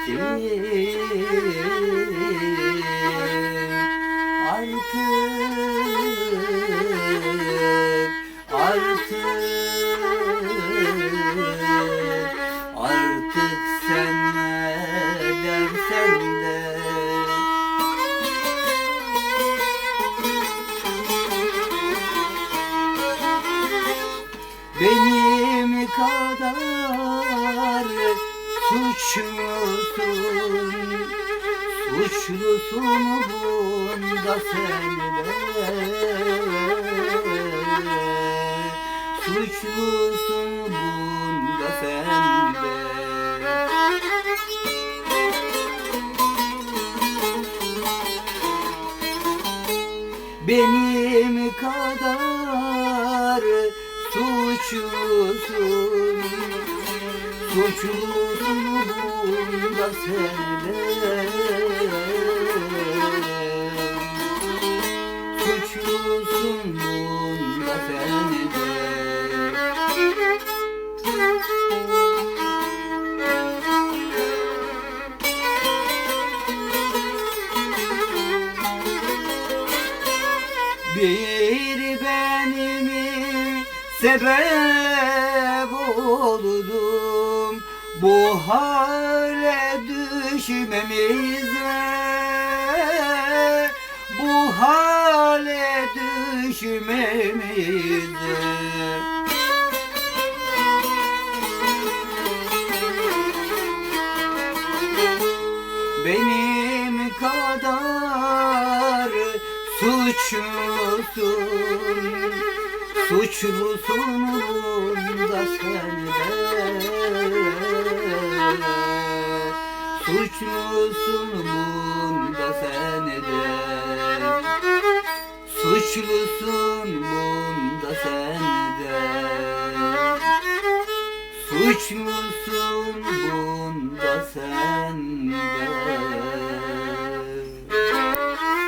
Artık Artık Artık sen dersen de Benim kadar suçlusun Suçlusun bunda sen de Suçlusun bunda sen de Benim kadar suçlusun Suçlusun bunda sen de Suçlusun bunda sen de Bir benim sebep oldum Bu hale düşmemize Bu hale düşmemize. Benim kadar suçlusun Suçlusun bunda Suçlusun bunda sen de? Suçlusun bunda sen de? Suçlusun bunda sen de